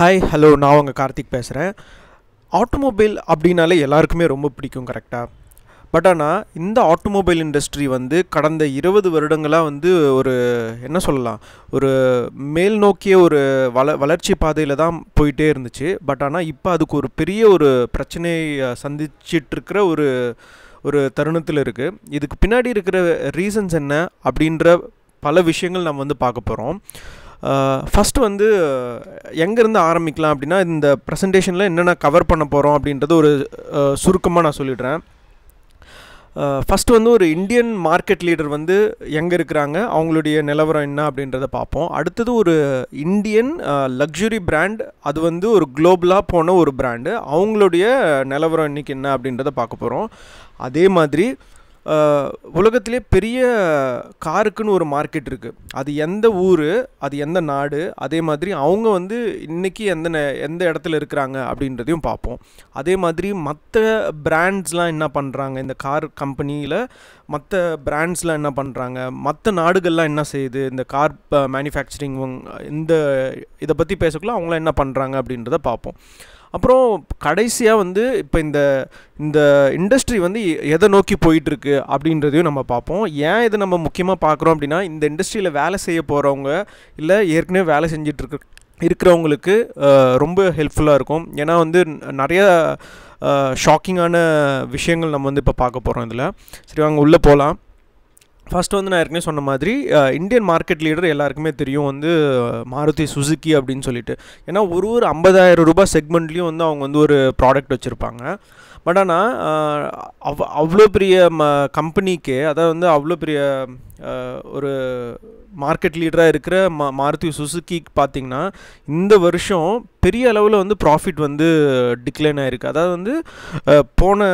Hi hello நான் உங்கள் கார்த்திக் பேசுகிறேன் ஆட்டோமொபைல் அப்படின்னாலே எல்லாருக்குமே ரொம்ப பிடிக்கும் கரெக்டாக பட் ஆனால் இந்த ஆட்டோமொபைல் இண்டஸ்ட்ரி வந்து கடந்த இருபது வருடங்களாக வந்து ஒரு என்ன சொல்லலாம் ஒரு மேல் நோக்கிய ஒரு வள வளர்ச்சி பாதையில் தான் போயிட்டே இருந்துச்சு. பட் ஆனால் இப்போ அதுக்கு ஒரு பெரிய ஒரு பிரச்சனையை சந்திச்சிட்ருக்கிற ஒரு ஒரு தருணத்தில் இருக்குது இதுக்கு பின்னாடி இருக்கிற ரீசன்ஸ் என்ன அப்படின்ற பல விஷயங்கள் நம்ம வந்து பார்க்க போகிறோம் ஃபஸ்ட்டு வந்து எங்கேருந்து ஆரம்பிக்கலாம் அப்படின்னா இந்த ப்ரெசன்டேஷனில் என்னென்ன கவர் பண்ண போகிறோம் அப்படின்றது ஒரு சுருக்கமாக நான் சொல்லிடுறேன். ஃபஸ்ட்டு வந்து ஒரு இந்தியன் மார்க்கெட் லீடர் வந்து எங்கே இருக்கிறாங்க அவங்களுடைய நிலவரம் என்ன அப்படின்றத பார்ப்போம். அடுத்தது ஒரு இந்தியன் லக்ஸுரி பிராண்ட் அது வந்து ஒரு குளோபலாக போன ஒரு பிராண்டு அவங்களுடைய நிலவரம் இன்றைக்கி என்ன அப்படின்றத பார்க்க போகிறோம் அதே மாதிரி உலகத்திலே பெரிய காருக்குன்னு ஒரு மார்க்கெட் இருக்குது அது எந்த ஊர் அது எந்த நாடு அதே மாதிரி அவங்க வந்து இன்றைக்கி எந்த எந்த இடத்துல இருக்கிறாங்க அப்படின்றதையும் பார்ப்போம். அதே மாதிரி மற்ற பிராண்ட்ஸ்லாம் என்ன பண்ணுறாங்க இந்த கார் கம்பெனியில் மற்ற பிராண்ட்ஸ்லாம் என்ன பண்ணுறாங்க மற்ற நாடுகள்லாம் என்ன செய்யுது? இந்த கார் மேனுஃபேக்சரிங் இந்த இதை பற்றி பேசக்குள்ள அவங்களாம் என்ன பண்ணுறாங்க அப்படின்றத பார்ப்போம். அப்புறம் கடைசியாக வந்து இப்போ இந்த இந்த இண்டஸ்ட்ரி வந்து எதை நோக்கி போயிட்டுருக்கு அப்படின்றதையும் நம்ம பார்ப்போம். ஏன் இதை நம்ம முக்கியமாக பார்க்குறோம் அப்படின்னா இந்த இண்டஸ்ட்ரியில் வேலை செய்ய போகிறவங்க இல்லை ஏற்கனவே வேலை செஞ்சிட்ருக்கு இருக்கிறவங்களுக்கு ரொம்ப ஹெல்ப்ஃபுல்லாக இருக்கும். ஏன்னா வந்து நிறைய ஷாக்கிங்கான விஷயங்கள் நம்ம வந்து இப்போ பார்க்க போகிறோம் இதில். சரி வாங்க உள்ளே போகலாம் ஃபஸ்ட்டு வந்து நான் ஏற்கனவே சொன்ன மாதிரி இந்தியன் மார்க்கெட் லீடர் எல்லாருக்குமே தெரியும் வந்து மாருதி சுசுக்கி அப்படின்னு சொல்லிட்டு. ஏன்னா ஒரு ஒரு ஐம்பதாயிரம் ரூபாய் செக்மெண்ட்லேயும் வந்து அவங்க வந்து ஒரு ப்ராடக்ட் வச்சுருப்பாங்க. பட் ஆனால் அவ் அவ்வளோ பெரிய ம கம்பெனிக்கு அதாவது வந்து அவ்வளோ பெரிய ஒரு மார்க்கெட் லீடராக இருக்கிற மா மாருதி சுசுக்கிக்கு பார்த்திங்கன்னா இந்த வருஷம் பெரிய அளவில் வந்து ப்ராஃபிட் வந்து டிக்ளைன் ஆகிருக்கு அதாவது வந்து போன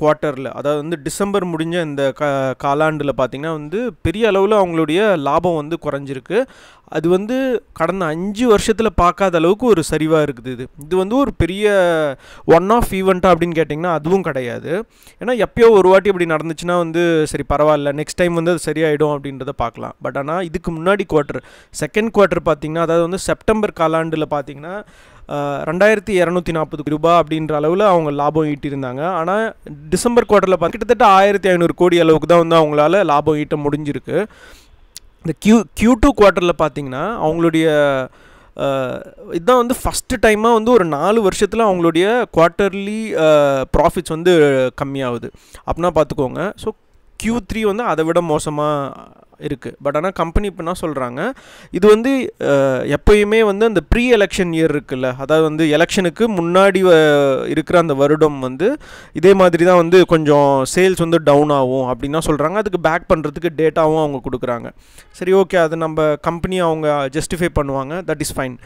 குவார்ட்டரில் அதாவது வந்து டிசம்பர் முடிஞ்ச இந்த க காலாண்டில் பார்த்திங்கன்னா வந்து பெரிய அளவில் அவங்களுடைய லாபம் வந்து குறைஞ்சிருக்கு. அது வந்து கடந்த அஞ்சு வருஷத்தில் பார்க்காத அளவுக்கு ஒரு சரிவாக இருக்குது இது. இது வந்து ஒரு பெரிய ஒன் ஆஃப் ஈவெண்ட்டாக அப்படின்னு கேட்டிங்கன்னா அதுவும் கிடையாது. ஏன்னா எப்பயோ ஒரு வாட்டி அப்படி நடந்துச்சுன்னா வந்து சரி பரவாயில்ல நெக்ஸ்ட் டைம் வந்து அது சரியாயிடும் அப்படின்றத பார்க்கலாம் பட் ஆனால் இதுக்கு முன்னாடி குவார்ட்டர் செகண்ட் குவார்ட்டர் பார்த்திங்கன்னா அதாவது வந்து செப்டம்பர் காலாண்டில் பார்த்திங்கன்னா ரெண்டாயிரத்தி இரநூத்தி நாற்பது ரூபாய் அப்படின்ற அளவில் அவங்க லாபம் ஈட்டியிருந்தாங்க. ஆனால் டிசம்பர் குவார்ட்டரில் பார்த்து கிட்டத்தட்ட ஆயிரத்தி ஐநூறு கோடி அளவுக்கு தான் வந்து அவங்களால லாபம் ஈட்ட முடிஞ்சிருக்கு. இந்த கியூ கியூ டூ குவார்ட்டரில் பார்த்தீங்கன்னா அவங்களுடைய இதுதான் வந்து ஃபஸ்ட்டு டைமாக வந்து ஒரு நாலு வருஷத்தில் அவங்களுடைய குவார்ட்டர்லி ப்ராஃபிட்ஸ் வந்து கம்மியாகுது. அப்படின்னா பார்த்துக்கோங்க ஸோ க்யூ த்ரீ வந்து அதை விட மோசமாக இருக்குது பட் ஆனால் கம்பெனி இப்போ என்ன சொல்கிறாங்க இது வந்து எப்பயுமே வந்து அந்த ப்ரீ எலெக்ஷன் இயர் இருக்குல்ல. அதாவது வந்து எலெக்ஷனுக்கு முன்னாடி இருக்கிற அந்த வருடம் வந்து இதே மாதிரி தான் வந்து கொஞ்சம் சேல்ஸ் வந்து டவுன் ஆகும் அப்படின்னு தான் சொல்கிறாங்க அதுக்கு பேக் பண்ணுறதுக்கு டேட்டாவும் அவங்க கொடுக்குறாங்க. சரி ஓகே அது நம்ம கம்பெனி அவங்க ஜஸ்டிஃபை பண்ணுவாங்க. தட் இஸ் ஃபைன்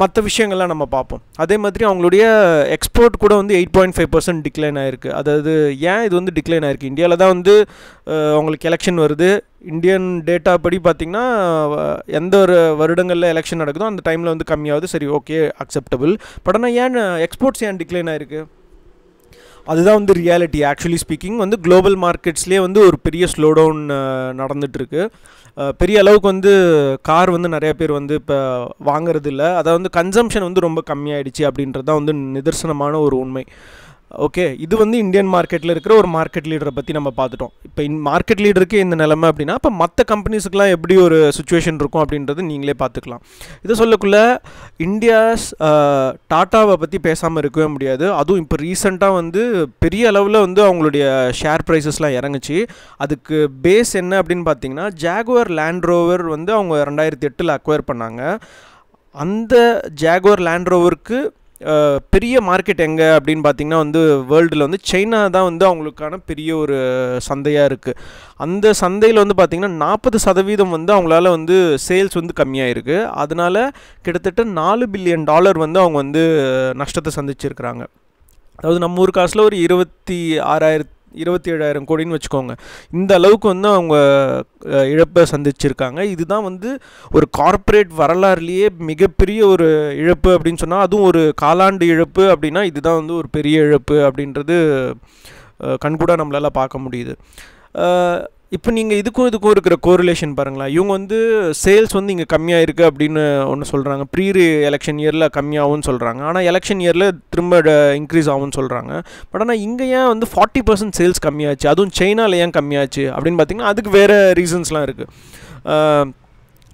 மற்ற விஷயங்கள்லாம் நம்ம பார்ப்போம். அதே மாதிரி அவங்களுடைய எக்ஸ்போர்ட் கூட வந்து eight point five percent decline ஆயிருக்கு. அதாவது ஏன் இது வந்து டிக்ளைன் ஆகிருக்கு இந்தியாவில் தான் வந்து அவங்களுக்கு எலெக்ஷன் வருது. இந்தியன் டேட்டா படி பார்த்திங்கன்னா எந்த ஒரு வருடங்களில் எலெக்ஷன் நடக்குதோ அந்த டைமில் வந்து கம்மியாகுது. சரி ஓகே அக்செப்டபிள் பட் ஆனால் ஏன் எக்ஸ்போர்ட்ஸ் ஏன் டிக்ளைன் ஆயிருக்கு? அதுதான் வந்து ரியாலிட்டி ஆக்சுவலி ஸ்பீக்கிங் வந்து குளோபல் மார்க்கெட்ஸ்லேயே வந்து ஒரு பெரிய ஸ்லோ டவுன் நடந்துகிட்ருக்கு பெரிய அளவுக்கு வந்து கார் வந்து நிறையா பேர் வந்து இப்போ வாங்குறது இல்லை அதாவது வந்து கன்சம்ஷன் வந்து ரொம்ப கம்மியாயிடுச்சு அப்படின்றது தான் வந்து நிதர்சனமான ஒரு உண்மை. ஓகே இது வந்து இந்தியன் மார்க்கெட்டில் இருக்கிற ஒரு மார்க்கெட் லீடரை பற்றி நம்ம பார்த்துட்டோம். இப்போ இன் மார்க்கெட் லீடருக்கு இந்த நிலைமை அப்படின்னா இப்போ மற்ற கம்பெனிஸுக்கெலாம் எப்படி ஒரு சுச்சுவேஷன் இருக்கும் அப்படின்றது நீங்களே பார்த்துக்கலாம். இதை சொல்லக்குள்ள இந்தியாஸ் டாட்டாவை பற்றி பேசாமல் இருக்கவே முடியாது. அதுவும் இப்போ ரீசெண்டாக வந்து பெரிய அளவில் வந்து அவங்களுடைய ஷேர் ப்ரைஸஸ்லாம் இறங்குச்சு. அதுக்கு பேஸ் என்ன அப்படின்னு பார்த்தீங்கன்னா ஜாகுவர் லேண்ட் ரோவர் வந்து அவங்க ரெண்டாயிரத்தி எட்டில் அக்வயர் பண்ணாங்க. அந்த ஜாகுவர் லேண்ட் ரோவருக்கு பெரிய மார்க்கெட் எங்கே அப்படின்னு பார்த்தீங்கன்னா வந்து வேர்ல்டில் வந்து சைனா தான் வந்து அவங்களுக்கான பெரிய ஒரு சந்தையாக இருக்குது அந்த சந்தையில் வந்து பார்த்திங்கன்னா நாற்பது சதவீதம் வந்து அவங்களால வந்து சேல்ஸ் வந்து கம்மியாக இருக்குது அதனால் கிட்டத்தட்ட நாலு பில்லியன் டாலர் வந்து அவங்க வந்து நஷ்டத்தை சந்திச்சிருக்கிறாங்க. அதாவது நம்ம ஊர் காசில் ஒரு இருபத்தி ஆறாயிரத்தி இருபத்தி ஏழாயிரம் கோடின்னு வச்சுக்கோங்க. இந்த அளவுக்கு வந்து அவங்க இழப்பை சந்திச்சிருக்காங்க. இதுதான் வந்து ஒரு கார்ப்பரேட் வரலாறுலேயே மிகப்பெரிய ஒரு இழப்பு அப்படின்னு சொன்னால் அதுவும் ஒரு காலாண்டு இழப்பு அப்படின்னா இதுதான் வந்து ஒரு பெரிய இழப்பு அப்படின்றது கண்கூடாக நம்மளால் பார்க்க முடியுது. இப்போ நீங்கள் இதுக்கும் இதுக்கும் இருக்கிற கோரிலேஷன் பாருங்களேன். இவங்க வந்து சேல்ஸ் வந்து இங்கே கம்மியாக இருக்குது அப்படின்னு ஒன்று சொல்கிறாங்க ப்ரீ எலெக்ஷன் இயரில் கம்மியாகும்னு சொல்கிறாங்க ஆனால் எலெக்ஷன் இயரில் திரும்ப இன்க்ரீஸ் ஆகும்னு சொல்கிறாங்க பட் ஆனால் இங்கே ஏன் வந்து ஃபார்ட்டி பர்சன்ட் சேல்ஸ் கம்மியாச்சு? அதுவும் சைனாவில் ஏன் கம்மியாச்சு? அப்படின்னு பார்த்தீங்கன்னா அதுக்கு வேறு ரீசன்ஸ்லாம் இருக்குது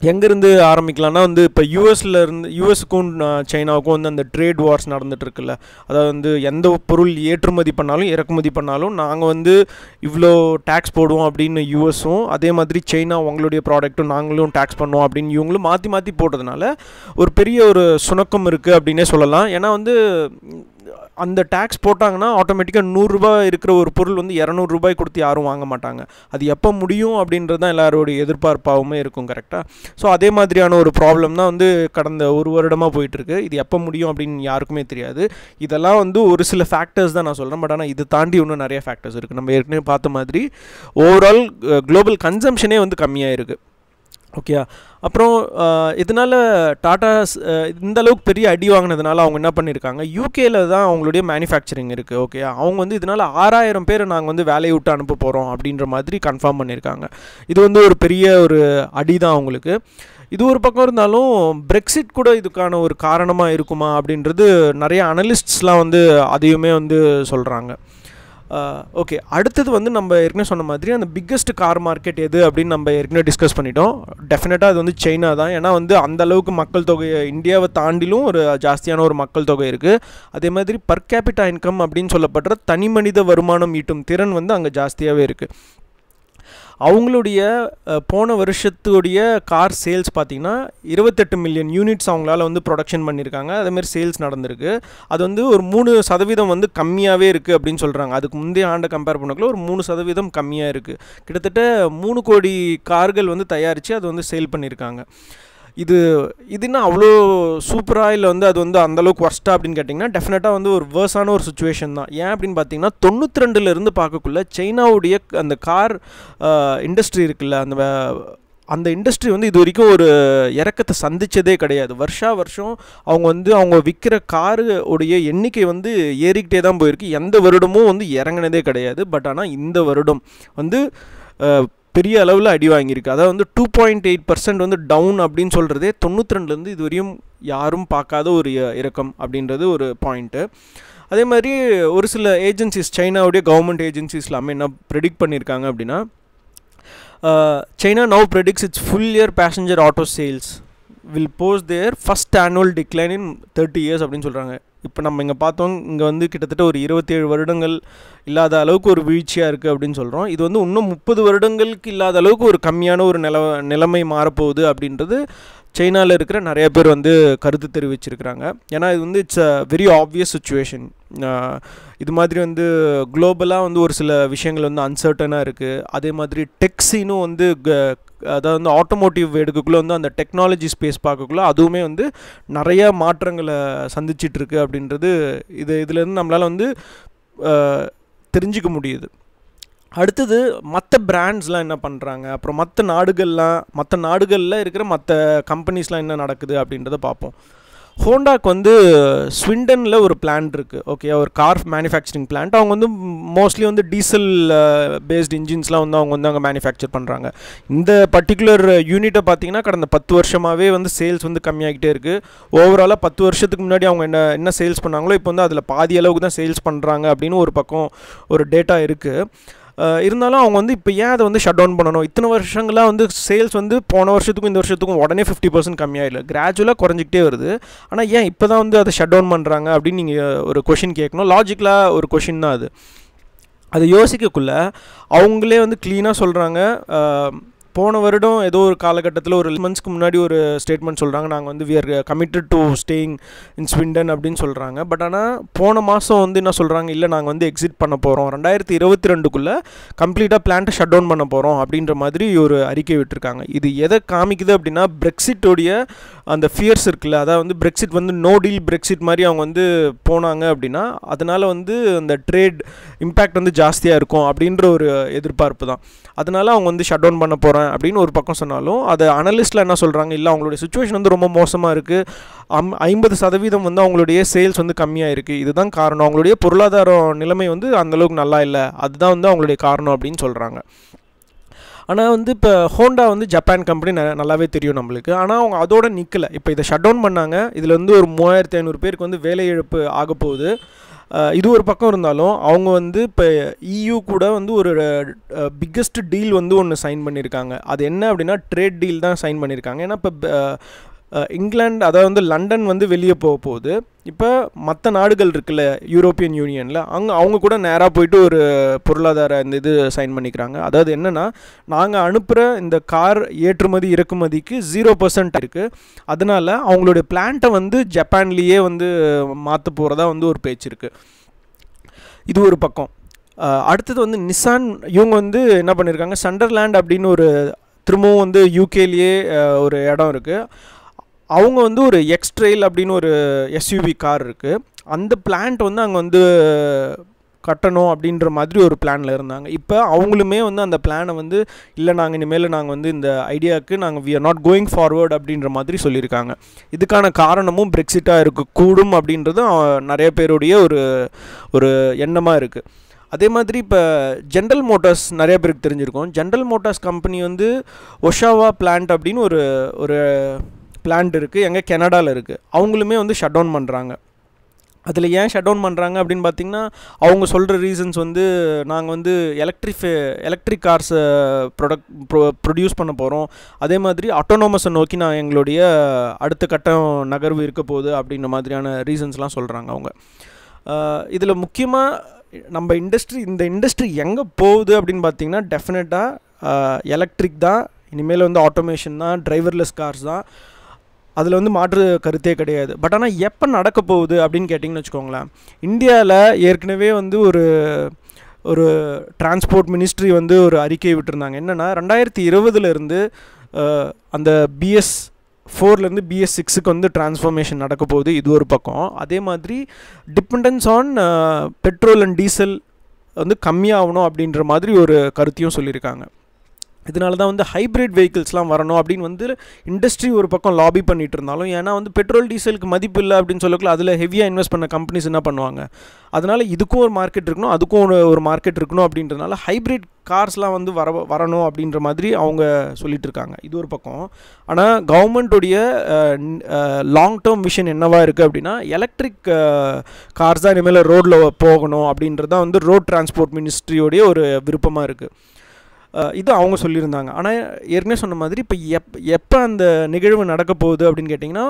எங்கேருந்து ஆரம்பிக்கலாம்னா வந்து இப்போ யூஎஸில் இருந்து யூஎஸுக்கும் சைனாவுக்கும் வந்து அந்த ட்ரேட் வார்ஸ் நடந்துட்டுருக்குல்ல. அதாவது வந்து எந்த பொருள் ஏற்றுமதி பண்ணாலும் இறக்குமதி பண்ணாலும் நாங்கள் வந்து இவ்வளோ டேக்ஸ் போடுவோம் அப்படின்னு யூஎஸும் அதே மாதிரி சைனா உங்களுடைய ப்ராடக்ட்டும் நாங்களும் டேக்ஸ் பண்ணுவோம் அப்படின்னு இவங்களும் மாற்றி மாற்றி போட்டதுனால ஒரு பெரிய ஒரு சுணக்கம் இருக்குது அப்படின்னே சொல்லலாம். ஏன்னா வந்து அந்த டேக்ஸ் போட்டாங்கன்னா ஆட்டோமேட்டிக்காக நூறுரூபா இருக்கிற ஒரு பொருள் வந்து இரநூறுபாய் கொடுத்து யாரும் வாங்க மாட்டாங்க. அது எப்போ முடியும் அப்படின்றது தான் எல்லாரோடைய எதிர்பார்ப்பாகவுமே இருக்கும் கரெக்டாக ஸோ அதே மாதிரியான ஒரு ப்ராப்ளம் தான் வந்து கடந்த ஒரு வருடமாக போயிட்டுருக்கு. இது எப்போ முடியும் அப்படின்னு யாருக்குமே தெரியாது. இதெல்லாம் வந்து ஒரு சில ஃபேக்டர்ஸ் தான் நான் சொல்கிறேன் பட் ஆனால் இது தாண்டி இன்னும் நிறைய ஃபேக்டர்ஸ் இருக்குது நம்ம ஏற்கனவே பார்த்த மாதிரி ஓவரால் குளோபல் கன்சம்ஷனே வந்து கம்மியாக இருக்குது ஓகே அப்புறம் இதனால் டாட்டா இந்த அளவுக்கு பெரிய அடி வாங்கினதுனால அவங்க என்ன பண்ணியிருக்காங்க யூகேல தான் அவங்களுடைய மேனுஃபேக்சரிங் இருக்குது ஓகே அவங்க வந்து இதனால் ஆறாயிரம் பேர் நாங்கள் வந்து வேலையை விட்டு அனுப்ப போகிறோம் அப்படின்ற மாதிரி கன்ஃபார்ம் பண்ணியிருக்காங்க இது வந்து ஒரு பெரிய ஒரு அடி தான் அவங்களுக்கு. இது ஒரு பக்கம் இருந்தாலும் பிரெக்சிட் கூட இதுக்கான ஒரு காரணமாக இருக்குமா அப்படின்றது நிறைய அனலிஸ்ட்ஸ்லாம் வந்து அதையுமே வந்து சொல்கிறாங்க ஓகே அடுத்தது வந்து நம்ம ஏற்கனவே சொன்ன மாதிரி அந்த பிக்கஸ்ட் கார் மார்க்கெட் எது அப்படின்னு நம்ம ஏற்கனவே டிஸ்கஸ் பண்ணிட்டோம். டெஃபினட்டாக அது வந்து சைனா தான். ஏன்னா வந்து அந்த அளவுக்கு மக்கள் தொகை இந்தியாவை தாண்டிலும் ஒரு ஜாஸ்தியான ஒரு மக்கள் தொகை இருக்குது அதே மாதிரி பர் கேபிட்டா இன்கம் அப்படின்னு சொல்லப்படுற தனி மனித வருமானம் ஈட்டும் திறன் வந்து அங்கே ஜாஸ்தியாகவே இருக்குது அவங்களுடைய போன வருஷத்துடைய கார் சேல்ஸ் பார்த்திங்கன்னா இருபத்தெட்டு மில்லியன் யூனிட்ஸ் அவங்களால வந்து ப்ரொடக்ஷன் பண்ணியிருக்காங்க. அதேமாதிரி சேல்ஸ் நடந்திருக்கு. அது வந்து ஒரு மூணு சதவீதம் வந்து கம்மியாகவே இருக்குது அப்படின்னு சொல்கிறாங்க அதுக்கு முந்தைய ஆண்டை கம்பேர் பண்ணக்குள்ள ஒரு மூணு சதவீதம் கம்மியாக இருக்குது கிட்டத்தட்ட மூணு கோடி கார்கள் வந்து தயாரித்து அது வந்து சேல் பண்ணியிருக்காங்க. இது இதுன்னா அவ்வளோ சூப்பராக இல்லை வந்து அது வந்து அந்தளவுக்கு ஒர்ஸ்ட்டாக அப்படின்னு கேட்டிங்கன்னா டெஃபினட்டாக வந்து ஒரு வேர்ஸான ஒரு சுச்சுவேஷன் தான். ஏன் அப்படின்னு பார்த்தீங்கன்னா தொண்ணூற்றி ரெண்டுலேருந்து பார்க்கக்குள்ள சைனாவுடைய அந்த கார் இண்டஸ்ட்ரி இருக்குல்ல அந்த அந்த இண்டஸ்ட்ரி வந்து இது வரைக்கும் ஒரு இறக்கத்தை சந்தித்ததே கிடையாது. வருஷா வருஷம் அவங்க வந்து அவங்க விற்கிற காரு உடைய எண்ணிக்கை வந்து ஏறிக்கிட்டே தான் போயிருக்கு. எந்த வருடமும் வந்து இறங்கினதே கிடையாது. பட் ஆனால் இந்த வருடம் வந்து பெரிய அளவில் அடி வாங்கியிருக்கு. அதாவது வந்து டூ பாயிண்ட் எயிட் பர்சன்ட் வந்து டவுன் அப்படின்னு சொல்கிறதே தொண்ணூற்றி ரெண்டுலேருந்து இது வரையும் யாரும் பார்க்காத ஒரு இறக்கம் அப்படின்றது ஒரு பாயிண்ட்டு அதே மாதிரி ஒரு சில ஏஜென்சிஸ் சைனாவுடைய கவர்மெண்ட் ஏஜென்சிஸ் எல்லாமே என்ன ப்ரெடிக்ட் பண்ணியிருக்காங்க அப்படின்னா China now predicts its full year passenger auto sales will pose their first annual decline in thirty years அப்படின்னு சொல்கிறாங்க இப்போ நம்ம இங்கே பார்த்தோம் இங்கே வந்து கிட்டத்தட்ட ஒரு இருபத்தேழு வருடங்கள் இல்லாத அளவுக்கு ஒரு வீழ்ச்சியாக இருக்குது அப்படின்னு சொல்கிறோம் இது வந்து இன்னும் முப்பது வருடங்களுக்கு இல்லாத அளவுக்கு ஒரு கம்மியான ஒரு நில நிலைமை மாறப்போகுது அப்படின்றது சைனாவில் இருக்கிற நிறைய பேர் வந்து கருத்து தெரிவிச்சிருக்கிறாங்க. ஏன்னா இது வந்து it's a very obvious situation இது மாதிரி வந்து குளோபலாக வந்து ஒரு சில விஷயங்கள் வந்து அன்சர்டனாக இருக்குது அதே மாதிரி டெக்ஸினும் வந்து அதாவது வந்து ஆட்டோமோட்டிவ் எடுக்கக்குள்ளே வந்து அந்த டெக்னாலஜி ஸ்பேஸ் பார்க்கக்குள்ள அதுவுமே வந்து நிறைய மாற்றங்களை சந்திச்சிட்ருக்கு அப்படின்றது இது இதுலேருந்து நம்மளால் வந்து தெரிஞ்சிக்க முடியுது. அடுத்தது மற்ற பிராண்ட்ஸ்லாம் என்ன பண்ணுறாங்க அப்புறம் மற்ற நாடுகள்லாம் மற்ற நாடுகளில் இருக்கிற மற்ற கம்பெனிஸ்லாம் என்ன நடக்குது அப்படின்றத பார்ப்போம். ஹோண்டாக்கு வந்து ஸ்விண்டனில் ஒரு பிளான்ட் இருக்குது ஓகே ஒரு கார் மேனுஃபேக்சரிங் பிளான்ட் அவங்க வந்து மோஸ்ட்லி வந்து டீசல் பேஸ்ட் இன்ஜின்ஸ்லாம் வந்து அவங்க வந்து அங்கே மேனுஃபேக்சர் பண்ணுறாங்க இந்த பர்டிகுலர் யூனிட்டை பார்த்தீங்கன்னா கடந்த பத்து வருஷமாகவே வந்து சேல்ஸ் வந்து கம்மியாகிட்டே இருக்குது ஓவராலாக பத்து வருஷத்துக்கு முன்னாடி அவங்க என்ன என்ன சேல்ஸ் பண்ணாங்களோ இப்போ வந்து அதில் பாதி அளவுக்கு தான் சேல்ஸ் பண்ணுறாங்க அப்படின்னு ஒரு பக்கம் ஒரு டேட்டா இருக்குது இருந்தாலும் அவங்க வந்து இப்போ ஏன் அதை வந்து ஷட் டவுன் பண்ணணும்? இத்தனை வருஷங்களாக வந்து சேல்ஸ் வந்து போன வருஷத்துக்கும் இந்த வருஷத்துக்கும் உடனே ஃபிஃப்டி பர்சன்ட் கம்மியாக இல்லை கிராஜுவலாக குறைஞ்சிக்கிட்டே வருது. ஆனால் ஏன் இப்போ தான் வந்து அதை ஷட் டவுன் பண்ணுறாங்க அப்படின்னு நீங்கள் ஒரு கொஷின் கேட்கணும். லாஜிக்கலாக ஒரு கொஷின் தான் அது. அதை யோசிக்கக்குள்ள அவங்களே வந்து க்ளீனாக சொல்கிறாங்க போன வருடம் ஏதோ ஒரு காலகட்டத்தில் ஒரு மந்த்ஸ்க்கு முன்னாடி ஒரு ஸ்டேட்மெண்ட் சொல்கிறாங்க நாங்கள் வந்து we are committed to staying in Swindon அப்படின்னு சொல்கிறாங்க பட் ஆனால் போன மாதம் வந்து என்ன சொல்கிறாங்க இல்லை நாங்கள் வந்து எக்ஸிட் பண்ண போகிறோம் ரெண்டாயிரத்தி இருபத்தி ரெண்டுக்குள்ளே கம்ப்ளீட்டாக பிளான்ட்டை ஷட் டவுன் பண்ண போகிறோம் அப்படின்ற மாதிரி ஒரு அறிக்கை விட்டுருக்காங்க. இது எதை காமிக்குது அப்படின்னா பிரெக்சிட்டோடைய அந்த ஃபியர்ஸ் இருக்குல்ல அதாவது வந்து பிரெக்சிட் வந்து நோ டீல் பிரெக்சிட் மாதிரி அவங்க வந்து போனாங்க அப்படின்னா அதனால் வந்து அந்த ட்ரேட் இம்பேக்ட் வந்து ஜாஸ்தியாக இருக்கும் அப்படின்ற ஒரு எதிர்பார்ப்பு தான். அதனால் அவங்க வந்து ஷட் டவுன் பண்ண போகிறேன் அப்படின்னு ஒரு பக்கம் சொன்னாலும் அதை அனலிஸ்ட்டில் என்ன சொல்கிறாங்க இல்லை அவங்களுடைய சுச்சுவேஷன் வந்து ரொம்ப மோசமாக இருக்குது அம் ஐம்பது சதவீதம் வந்து அவங்களுடைய சேல்ஸ் வந்து கம்மியாக இருக்குது இதுதான் காரணம். அவங்களுடைய பொருளாதார நிலைமை வந்து அந்தளவுக்கு நல்லா இல்லை. அதுதான் வந்து அவங்களுடைய காரணம் அப்படின்னு சொல்கிறாங்க ஆனால் வந்து இப்போ ஹோண்டா வந்து ஜப்பான் கம்பெனி ந நல்லாவே தெரியும் நம்மளுக்கு. ஆனால் அவங்க அதோட நிற்கலை இப்போ இதை ஷட் டவுன் பண்ணாங்க. இதில் வந்து ஒரு மூவாயிரத்தி ஐநூறு பேருக்கு வந்து வேலை இழப்பு ஆக போகுது இது ஒரு பக்கம் இருந்தாலும் அவங்க வந்து இப்போ இயூ கூட வந்து ஒரு பிக்கஸ்ட் டீல் வந்து ஒன்று சைன் பண்ணியிருக்காங்க அது என்ன அப்படின்னா ட்ரேட் டீல் தான் சைன் பண்ணியிருக்காங்க ஏன்னா இப்போ இங்கிலாந்து அதாவது வந்து லண்டன் வந்து வெளியே போக போகுது. இப்போ மற்ற நாடுகள் இருக்குல்ல யூரோப்பியன் யூனியனில் அங்கே அவங்க கூட நேராக போயிட்டு ஒரு பொருளாதார இந்த இது சைன் பண்ணிக்கிறாங்க. அதாவது என்னென்னா நாங்கள் அனுப்புகிற இந்த கார் ஏற்றுமதி இறக்குமதிக்கு ஜீரோ பர்சன்ட் இருக்குது அதனால் அவங்களுடைய பிளான்ட்டை வந்து ஜப்பான்லேயே வந்து மாற்ற போகிறதா வந்து ஒரு பேச்சு இருக்குது இது ஒரு பக்கம். அடுத்தது வந்து நிசான் இவங்க வந்து என்ன பண்ணியிருக்காங்க சண்டர்லேண்ட் அப்படின்னு ஒரு திரும்பவும் வந்து யூகேலேயே ஒரு இடம் இருக்குது அவங்க வந்து ஒரு எக்ஸ்ட்ரெயில் அப்படின்னு ஒரு எஸ்யூவி கார் இருக்குது அந்த பிளான்ட் வந்து அங்கே வந்து கட்டணும் அப்படின்ற மாதிரி ஒரு பிளானில் இருந்தாங்க. இப்போ அவங்களுமே வந்து அந்த பிளானை வந்து இல்லை நாங்கள் இனிமேல் நாங்கள் வந்து இந்த ஐடியாவுக்கு நாங்கள் we are not going forward அப்படின்ற மாதிரி சொல்லியிருக்காங்க. இதுக்கான காரணமும் பிரெக்சிட்டாக இருக்கக்கூடும் அப்படின்றது நிறைய பேருடைய ஒரு ஒரு எண்ணமாக இருக்குது அதே மாதிரி இப்போ ஜென்ரல் மோட்டார்ஸ் நிறைய பேருக்கு தெரிஞ்சிருக்கும். ஜென்ரல் மோட்டார்ஸ் கம்பெனி வந்து ஒஷாவா பிளான்ட் அப்படின்னு ஒரு ஒரு பிளான்ட் இருக்குது எங்கே கனடாவில் இருக்குது அவங்களுமே வந்து ஷட் டவுன் பண்ணுறாங்க அதில் ஏன் ஷட் டவுன் பண்ணுறாங்க அப்படின்னு பார்த்தீங்கன்னா அவங்க சொல்கிற ரீசன்ஸ் வந்து நாங்கள் வந்து எலக்ட்ரிஃபை எலக்ட்ரிக் கார்ஸை ப்ரொடக்ட் ப்ரொ ப்ரொடியூஸ் பண்ண போகிறோம் அதே மாதிரி அட்டோனோமஸை நோக்கி நான் எங்களுடைய அடுத்த கட்டம் நகர்வு இருக்க போகுது அப்படின்ற மாதிரியான ரீசன்ஸ்லாம் சொல்கிறாங்க அவங்க. இதில் முக்கியமாக நம்ம இண்டஸ்ட்ரி இந்த இண்டஸ்ட்ரி எங்கே போகுது அப்படின்னு பார்த்தீங்கன்னா டெஃபினட்டாக எலக்ட்ரிக் தான் இனிமேல் வந்து ஆட்டோமேஷன் தான் டிரைவர்லெஸ் கார்ஸ் தான். அதில் வந்து மாற்று கருத்தே கிடையாது. பட் ஆனால் எப்போ நடக்க போகுது அப்படின்னு கேட்டிங்கன்னு வச்சுக்கோங்களேன் இந்தியாவில் ஏற்கனவே வந்து ஒரு ஒரு டிரான்ஸ்போர்ட் மினிஸ்ட்ரி வந்து ஒரு அறிக்கை விட்டுருந்தாங்க. என்னென்னா ரெண்டாயிரத்தி இருபதுலேருந்து அந்த பிஎஸ் ஃபோர்லேருந்து பிஎஸ் சிக்ஸுக்கு வந்து டிரான்ஸ்ஃபர்மேஷன் நடக்க போகுது. இது ஒரு பக்கம். அதே மாதிரி dependence on petrol and diesel வந்து கம்மியாகணும் அப்படின்ற மாதிரி ஒரு கருத்தையும் சொல்லியிருக்காங்க. இதனால தான் வந்து ஹைப்ரிட் வெஹிக்கிள்ஸ்லாம் வரணும் அப்படின்னு வந்து இண்டஸ்ட்ரி ஒரு பக்கம் லாபி பண்ணிட்டு இருந்தாலும் ஏன்னா வந்து பெட்ரோல் டீசலுக்கு மதிப்பு இல்லை அப்படின்னு சொல்லக்குள்ள அதில் ஹெவியாக இன்வெஸ்ட் பண்ண கம்பெனிஸ் என்ன பண்ணுவாங்க? அதனால் இதுக்கும் ஒரு மார்க்கெட் இருக்கணும் அதுக்கும் ஒரு ஒரு மார்க்கெட் இருக்கணும் அப்படின்றனால ஹைப்ரிட் கார்ஸ்லாம் வந்து வர வரணும் அப்படின்ற மாதிரி அவங்க சொல்லிட்டு இருக்காங்க. இது ஒரு பக்கம். ஆனால் கவர்மெண்ட்டுடைய லாங் டேர்ம் விஷன் என்னவா இருக்குது அப்படின்னா எலக்ட்ரிக் கார்ஸ் தான் இனிமேல் ரோட்டில் போகணும் அப்படின்றது தான் வந்து ரோட் டிரான்ஸ்போர்ட் மினிஸ்ட்ரியோடைய ஒரு விருப்பமாக இருக்குது இது அவங்க சொல்லியிருந்தாங்க. ஆனால் ஏற்கனவே சொன்ன மாதிரி இப்போ எப் எப்போ அந்த நிகழ்வு நடக்க போகுது அப்படின்னு கேட்டிங்கன்னா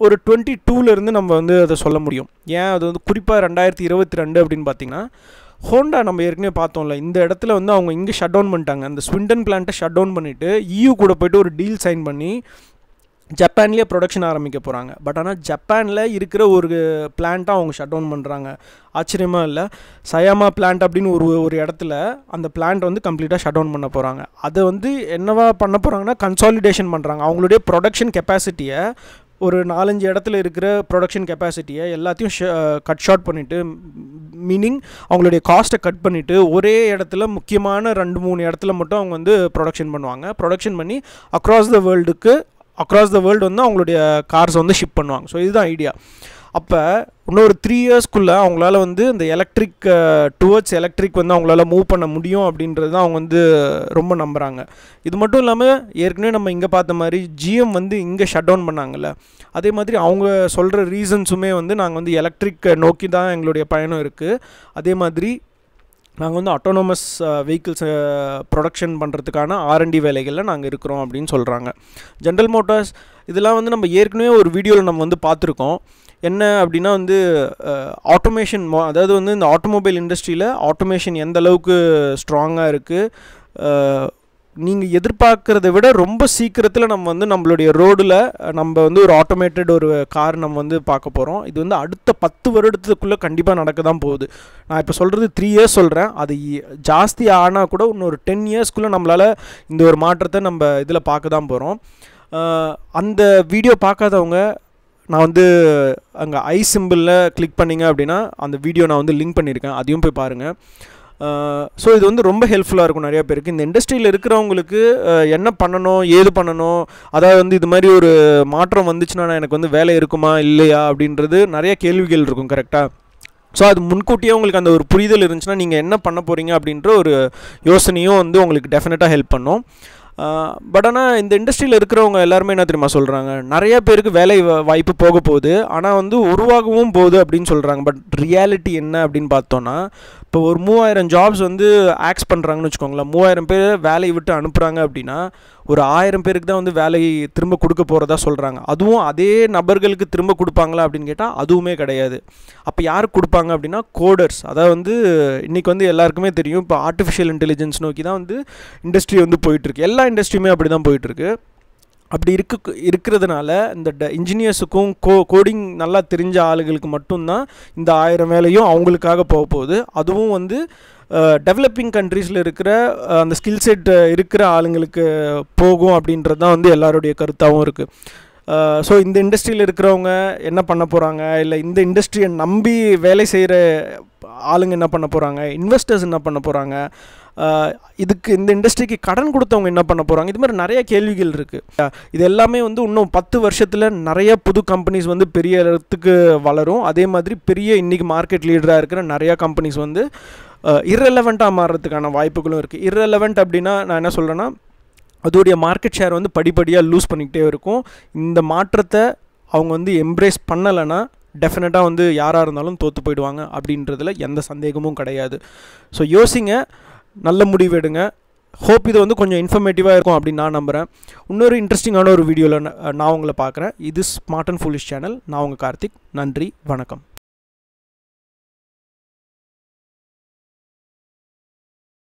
ஒரு டுவெண்ட்டி டூலேருந்து நம்ம வந்து அதை சொல்ல முடியும். ஏன் அது வந்து குறிப்பாக ரெண்டாயிரத்தி இருபத்தி ரெண்டு அப்படின்னு பார்த்தீங்கன்னா ஹோண்டா நம்ம ஏற்கனவே பார்த்தோம்ல இந்த இடத்துல வந்து அவங்க இங்கே ஷட் டவுன் பண்ணிட்டாங்க. அந்த ஸ்விண்டன் பிளான்ட்டை ஷட் டவுன் பண்ணிவிட்டு இயூ கூட போய்ட்டு ஒரு டீல் சைன் பண்ணி ஜப்பான்லேயே ப்ரொடக்ஷன் ஆரம்பிக்க போகிறாங்க பட் ஆனால் ஜப்பானில் இருக்கிற ஒரு பிளான்ட்டாக அவங்க ஷட் டவுன் பண்ணுறாங்க ஆச்சரியமாக இல்லை? சயாமா பிளான்ட் அப்படின்னு ஒரு ஒரு இடத்துல அந்த பிளான்ட் வந்து கம்ப்ளீட்டாக ஷட் டவுன் பண்ண போகிறாங்க அதை வந்து என்னவா பண்ண போகிறாங்கன்னா கன்சாலிடேஷன் பண்ணுறாங்க அவங்களுடைய ப்ரொடக்ஷன் கெப்பாசிட்டியை ஒரு நாலஞ்சு இடத்துல இருக்கிற ப்ரொடக்ஷன் கெப்பாசிட்டியை எல்லாத்தையும் கட் ஷார்ட் பண்ணிவிட்டு மீனிங் அவங்களுடைய காஸ்ட்டை கட் பண்ணிவிட்டு ஒரே இடத்துல முக்கியமான ரெண்டு மூணு இடத்துல மட்டும் அவங்க வந்து ப்ரொடக்ஷன் பண்ணுவாங்க. ப்ரொடக்ஷன் பண்ணி அக்ராஸ் த வேர்ல்டுக்கு அக்ராஸ் த வேர்ல்டு வந்து அவங்களுடைய கார்ஸை வந்து ஷிப் பண்ணுவாங்க. ஸோ இதுதான் ஐடியா அப்போ இன்னொரு த்ரீ இயர்ஸ்க்குள்ளே அவங்களால வந்து இந்த எலக்ட்ரிக் டுவர்ட்ஸ் எலக்ட்ரிக் வந்து அவங்களால மூவ் பண்ண முடியும் அப்படின்றது தான் அவங்க வந்து ரொம்ப நம்புகிறாங்க இது மட்டும் இல்லாமல் ஏற்கனவே நம்ம இங்கே பார்த்த மாதிரி ஜிஎம் வந்து இங்கே ஷட் டவுன் பண்ணாங்கல்ல. அதே மாதிரி அவங்க சொல்கிற ரீசன்ஸுமே வந்து நாங்கள் வந்து எலக்ட்ரிக் நோக்கி தான் எங்களுடைய பயணம் இருக்குது அதே மாதிரி நாங்கள் வந்து அட்டோனமஸ் வெஹிக்கிள்ஸ் ப்ரொடக்ஷன் பண்ணுறதுக்கான ஆர்என்டி வேலைகளில் நாங்கள் இருக்கிறோம் அப்படின்னு சொல்கிறாங்க ஜென்ரல் மோட்டார்ஸ் இதெல்லாம் வந்து நம்ம ஏற்கனவே ஒரு வீடியோவில் நம்ம வந்து பார்த்துருக்கோம். என்ன அப்படின்னா வந்து ஆட்டோமேஷன் அதாவது வந்து இந்த ஆட்டோமொபைல் இண்டஸ்ட்ரியில் ஆட்டோமேஷன் எந்த அளவுக்கு ஸ்ட்ராங்காக இருக்குது நீங்கள் எதிர்பார்க்குறத விட ரொம்ப சீக்கிரத்தில் நம்ம வந்து நம்மளுடைய ரோடில் நம்ம வந்து ஒரு ஆட்டோமேட்டட் ஒரு கார் நம்ம வந்து பார்க்க போகிறோம் இது வந்து அடுத்த பத்து வருடத்துக்குள்ளே கண்டிப்பாக நடக்க தான் போகுது. நான் இப்போ சொல்கிறது த்ரீ இயர்ஸ் சொல்கிறேன் அது ஜாஸ்தி ஆனால் கூட இன்னொரு டென் இயர்ஸ்க்குள்ளே நம்மளால் இந்த ஒரு மாற்றத்தை நம்ம இதில் பார்க்க தான் போகிறோம் அந்த வீடியோ பார்க்காதவங்க நான் வந்து அங்கே ஐ சிம்பிளில் கிளிக் பண்ணிங்க அப்படின்னா அந்த வீடியோ நான் வந்து லிங்க் பண்ணியிருக்கேன். அதையும் போய் பாருங்கள் ஸோ இது வந்து ரொம்ப ஹெல்ப்ஃபுல்லாக இருக்கும் நிறையா பேருக்கு. இந்த இண்டஸ்ட்ரியில் இருக்கிறவங்களுக்கு என்ன பண்ணணும் ஏது பண்ணணும் அதாவது வந்து இது மாதிரி ஒரு மாற்றம் வந்துச்சுன்னா எனக்கு வந்து வேலை இருக்குமா இல்லையா அப்படின்றது நிறைய கேள்விகள் இருக்கும் கரெக்டாக ஸோ அது முன்கூட்டியே உங்களுக்கு அந்த ஒரு புரிதல் இருந்துச்சுன்னா நீங்கள் என்ன பண்ண போகிறீங்க அப்படின்ற ஒரு யோசனையும் வந்து உங்களுக்கு டெஃபினட்டாக ஹெல்ப் பண்ணும். பட் ஆனால் இந்த இண்டஸ்ட்ரியில் இருக்கிறவங்க எல்லாருமே என்ன தெரியுமா சொல்கிறாங்க நிறைய பேருக்கு வேலை வா- வாய்ப்பு போக போகுது. ஆனால் வந்து உருவாகவும் போகுது அப்படின்னு சொல்கிறாங்க பட் ரியாலிட்டி என்ன அப்படின்னு பார்த்தோன்னா இப்போ ஒரு மூவாயிரம் ஜாப்ஸ் வந்து ஆக்ஸ் பண்ணுறாங்கன்னு வச்சுக்கோங்களேன். மூவாயிரம் பேர் வேலையை விட்டு அனுப்புகிறாங்க அப்படின்னா ஒரு ஆயிரம் பேருக்கு தான் வந்து வேலை திரும்ப கொடுக்க போகிறதா சொல்கிறாங்க அதுவும் அதே நபர்களுக்கு திரும்ப கொடுப்பாங்களா அப்படின்னு கேட்டால் அதுவுமே கிடையாது. அப்போ யாருக்கு கொடுப்பாங்க அப்படின்னா கோடர்ஸ் அதாவது வந்து இன்றைக்கி வந்து எல்லாருக்குமே தெரியும் இப்போ ஆர்டிஃபிஷியல் இன்டெலிஜென்ஸ் நோக்கி தான் வந்து இண்டஸ்ட்ரி வந்து போயிட்டுருக்கு எல்லா இண்டஸ்ட்ரியுமே அப்படி தான் போயிட்டுருக்கு அப்படி இருக்க இருக்கிறதுனால இந்த ட இன்ஜினியர்ஸுக்கும் கோ கோடிங் நல்லா தெரிஞ்ச ஆளுகளுக்கு மட்டும்தான் இந்த ஆயிரம் வேலையும் அவங்களுக்காக போக போகுது. அதுவும் வந்து டெவலப்பிங் கண்ட்ரீஸில் இருக்கிற அந்த ஸ்கில் செட் இருக்கிற ஆளுங்களுக்கு போகும் அப்படின்றது தான் வந்து எல்லாருடைய கருத்தாகவும் இருக்குது ஸோ இந்த இண்டஸ்ட்ரியில் இருக்கிறவங்க என்ன பண்ண போகிறாங்க இல்லை இந்த இண்டஸ்ட்ரியை நம்பி வேலை செய்கிற ஆளுங்க என்ன பண்ண போகிறாங்க இன்வெஸ்டர்ஸ் என்ன பண்ண போகிறாங்க இதுக்கு இந்த இண்டஸ்ட்ரிக்கு கடன் கொடுத்தவங்க என்ன பண்ண போகிறாங்க இது மாதிரி நிறைய கேள்விகள் இருக்குது இது எல்லாமே வந்து இன்னும் பத்து வருஷத்தில் நிறைய புது கம்பெனிஸ் வந்து பெரிய இடத்துக்கு வளரும். அதே மாதிரி பெரிய இன்றைக்கி மார்க்கெட் லீடராக இருக்கிற நிறையா கம்பெனிஸ் வந்து இரலவெண்ட்டாக மாறுறதுக்கான வாய்ப்புகளும் இருக்குது இரலவெண்ட் அப்படின்னா நான் என்ன சொல்கிறேன்னா அதோடைய மார்க்கெட் ஷேர் வந்து படிப்படியாக லூஸ் பண்ணிக்கிட்டே இருக்கும். இந்த மாற்றத்தை அவங்க வந்து எம்ப்ரேஸ் பண்ணலைன்னா டெஃபினட்டாக வந்து யாராக இருந்தாலும் தோற்று போயிடுவாங்க அப்படின்றதுல எந்த சந்தேகமும் கிடையாது. ஸோ யோசிங்க. நல்ல முடிவு எடுங்க. ஹோப் இது வந்து கொஞ்சம் இன்ஃபர்மேட்டிவாக இருக்கும் அப்படின்னு நான் நம்புகிறேன் இன்னொரு இன்ட்ரெஸ்டிங்கான ஒரு வீடியோவில் நான் உங்களை பார்க்குறேன். இது ஸ்மார்ட் அண்ட் ஃபுல்லிஷ் சேனல் நான் உங்கள் கார்த்திக். நன்றி வணக்கம்.